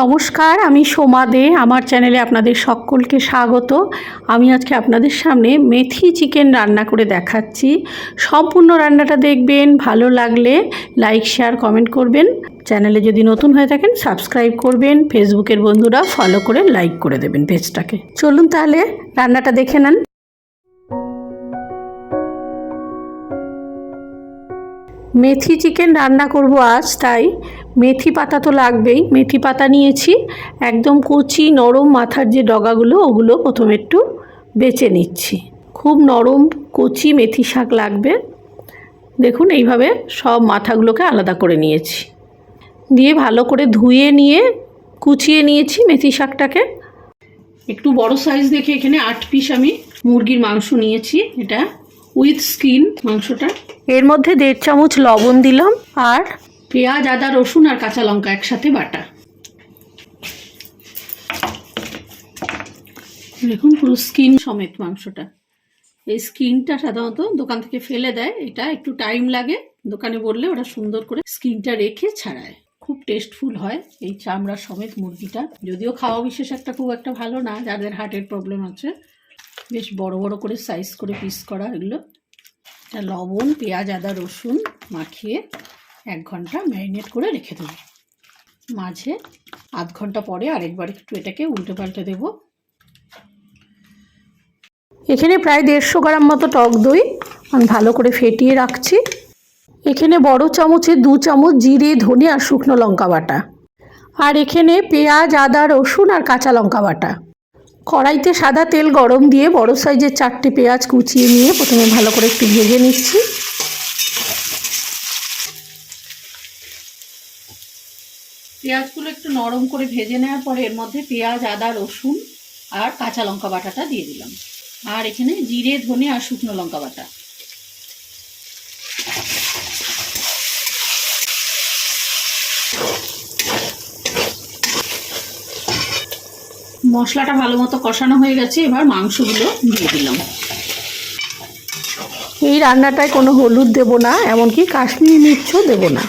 নমস্কার, আমি সোমা দে, আমার চ্যানেলে আপনাদের সকলকে স্বাগত। আমি আজকে আপনাদের সামনে মেথি চিকেন রান্না করে দেখাচ্ছি। সম্পূর্ণ রান্নাটা দেখবেন, ভালো লাগলে লাইক, শেয়ার, কমেন্ট করবেন। চ্যানেলে যদি নতুন হয়ে থাকেন, সাবস্ক্রাইব করবেন। ফেসবুকের বন্ধুরা ফলো করে লাইক করে দেবেন পেজটাকে। চলুন তাহলে রান্নাটা দেখে নেন। মেথি চিকেন রান্না করব আজ, তাই মেথি পাতা তো লাগবেই। মেথি পাতা নিয়েছি, একদম কচি, নরম মাথার যে ডগাগুলো, ওগুলো প্রথমে একটু বেছে নিচ্ছি। খুব নরম, কচি মেথি শাক লাগবে। দেখুন, এইভাবে সব মাথাগুলোকে আলাদা করে নিয়েছি। দিয়ে ভালো করে ধুয়ে নিয়ে, কুচিয়ে নিয়েছি মেথি শাকটাকে। একটু বড় সাইজ দেখে এখানে আট পিস আমি মুরগির মাংস নিয়েছি। এটা উইথ স্কিন মাংসটা। এর মধ্যে দেড় চামচ লবণ দিলাম। আর পেঁয়াজ, আদা, রসুন আর কাঁচা লঙ্কা একসাথে বাটা। দেখুন পুরো স্কিন সমেত মাংসটা। এই স্কিনটা সাধারণত দোকান থেকে ফেলে দেয়। এটা একটু টাইম লাগে। দোকানে বললে ওরা সুন্দর করে স্কিনটা রেখে ছাড়ায়। খুব টেস্টফুল হয় এই চামড়া সমেত মুরগিটা। যদিও খাওয়া বিশেষ একটা খুব একটা ভালো না, যাদের হার্টের প্রবলেম আছে। বেশ বড় বড় করে সাইজ করে পিস করা এগুলো। লবণ, পেঁয়াজ, আদা, রসুন মাখিয়ে এক ঘণ্টা ম্যারিনেট করে রেখে দেবো। মাঝে আধ ঘণ্টা পরে আরেকবার একটু এটাকে উল্টে পাল্টে দেব। এখানে প্রায় দেড়শো গ্রাম মতো টক দই আমি ভালো করে ফেটিয়ে রাখছি। এখানে বড় চামচে দু চামচ জিরে, ধনে আর শুকনো লঙ্কা বাটা। আর এখানে পেঁয়াজ, আদা, রসুন আর কাঁচা লঙ্কা বাটা। কড়াইতে সাদা তেল গরম দিয়ে বড় সাইজের চারটে পেঁয়াজ কুচিয়ে নিয়ে প্রথমে ভালো করে একটু ভেজে নিচ্ছি। পেঁয়াজগুলো একটু নরম করে ভেজে নেওয়ার পরে এর মধ্যে পেঁয়াজ, আদা, রসুন আর কাঁচা লঙ্কা বাটাটা দিয়ে দিলাম। আর এখানে জিরে, ধনে আর শুকনো লঙ্কা বাটা। মশলাটা ভালো মতো কষানো হয়ে গেছে, এবার মাংসগুলো দিয়ে দিলাম। এই রান্নাটায় কোনো হলুদ দেব না, এমনকি কাশ্মীরি মির্চও দেব না।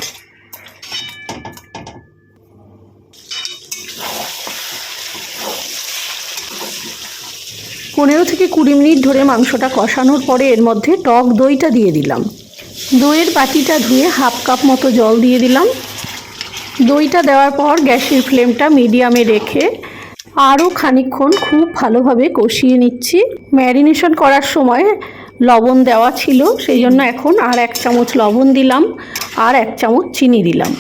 পনেরো থেকে কুড়ি মিনিট ধরে মাংসটা কষানোর পরে এর মধ্যে টক দইটা দিয়ে দিলাম। দইয়ের বাটিটা ধুয়ে হাফ কাপ মতো জল দিয়ে দিলাম। দইটা দেওয়ার পর গ্যাসের ফ্লেমটা মিডিয়ামে রেখে আরও খানিকক্ষণ খুব ভালোভাবে কষিয়ে নিচ্ছি। ম্যারিনেশন করার সময় লবণ দেওয়া ছিল, সেই জন্য এখন আর এক চামচ লবণ দিলাম, আর এক চামচ চিনি দিলাম।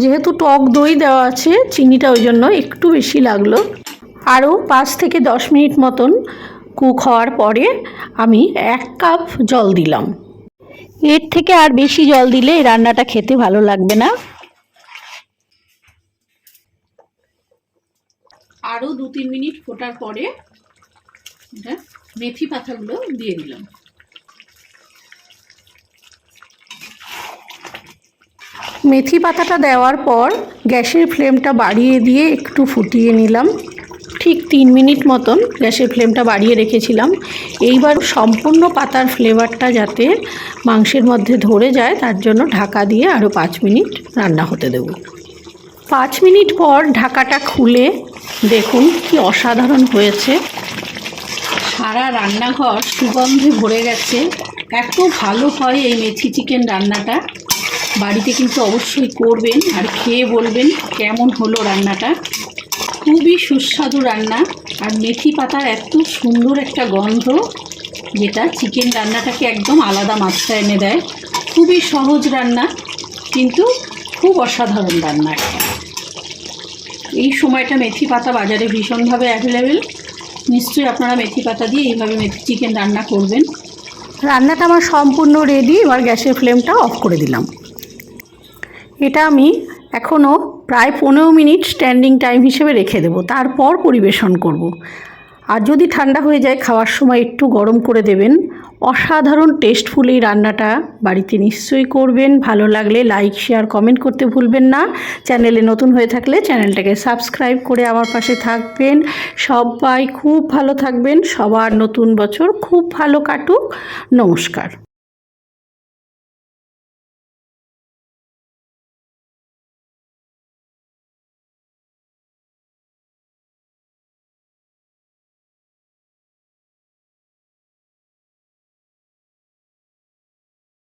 যেহেতু টক দই দেওয়া আছে, চিনিটা ওই জন্য একটু বেশি লাগল। আরও পাঁচ থেকে দশ মিনিট মতন কুক হওয়ার পরে আমি এক কাপ জল দিলাম। এর থেকে আর বেশি জল দিলে এই রান্নাটা খেতে ভালো লাগবে না। আরও দু তিন মিনিট ফোটার পরে মেথি পাতাগুলো দিয়ে দিলাম। মেথি পাতাটা দেওয়ার পর গ্যাসের ফ্লেমটা বাড়িয়ে দিয়ে একটু ফুটিয়ে নিলাম। ঠিক তিন মিনিট মতন গ্যাসের ফ্লেমটা বাড়িয়ে রেখেছিলাম। এইবার সম্পূর্ণ পাতার ফ্লেভারটা যাতে মাংসের মধ্যে ধরে যায়, তার জন্য ঢাকা দিয়ে আরও পাঁচ মিনিট রান্না হতে দেব। পাঁচ মিনিট পর ঢাকাটা খুলে দেখুন কি অসাধারণ হয়েছে। সারা রান্নাঘর সুগন্ধে ভরে গেছে। এত ভালো হয় এই মেথি চিকেন রান্নাটা। বাড়িতে কিন্তু অবশ্যই করবেন আর খেয়ে বলবেন কেমন হলো রান্নাটা। খুবই সুস্বাদু রান্না আর মেথি পাতার এত সুন্দর একটা গন্ধ যেটা চিকেন রান্নাটাকে একদম আলাদা মাত্রা এনে দেয়। খুবই সহজ রান্না, কিন্তু খুব অসাধারণ রান্না এই সময়টা মেথি পাতা বাজারে ভীষণভাবে অ্যাভেলেবেল নিশ্চয়ই আপনারা মেথি পাতা দিয়ে এইভাবে মেথি চিকেন রান্না করবেন। রান্নাটা আমার সম্পূর্ণ রেডি এবার গ্যাসের ফ্লেমটা অফ করে দিলাম। এটা আমি এখনও প্রায় পনেরো মিনিট স্ট্যান্ডিং টাইম হিসেবে রেখে দেবো, তারপর পরিবেশন করব। আর যদি ঠান্ডা হয়ে যায়, খাওয়ার সময় একটু গরম করে দেবেন। অসাধারণ টেস্টফুল এই রান্নাটা বাড়িতে নিশ্চয়ই করবেন, ভালো লাগলে লাইক শেয়ার কমেন্ট করতে ভুলবেন না। চ্যানেলে নতুন হয়ে থাকলে চ্যানেলটাকে সাবস্ক্রাইব করে আমার পাশে থাকবেন। সবাই খুব ভালো থাকবেন, সবার নতুন বছর খুব ভালো কাটুক। নমস্কার।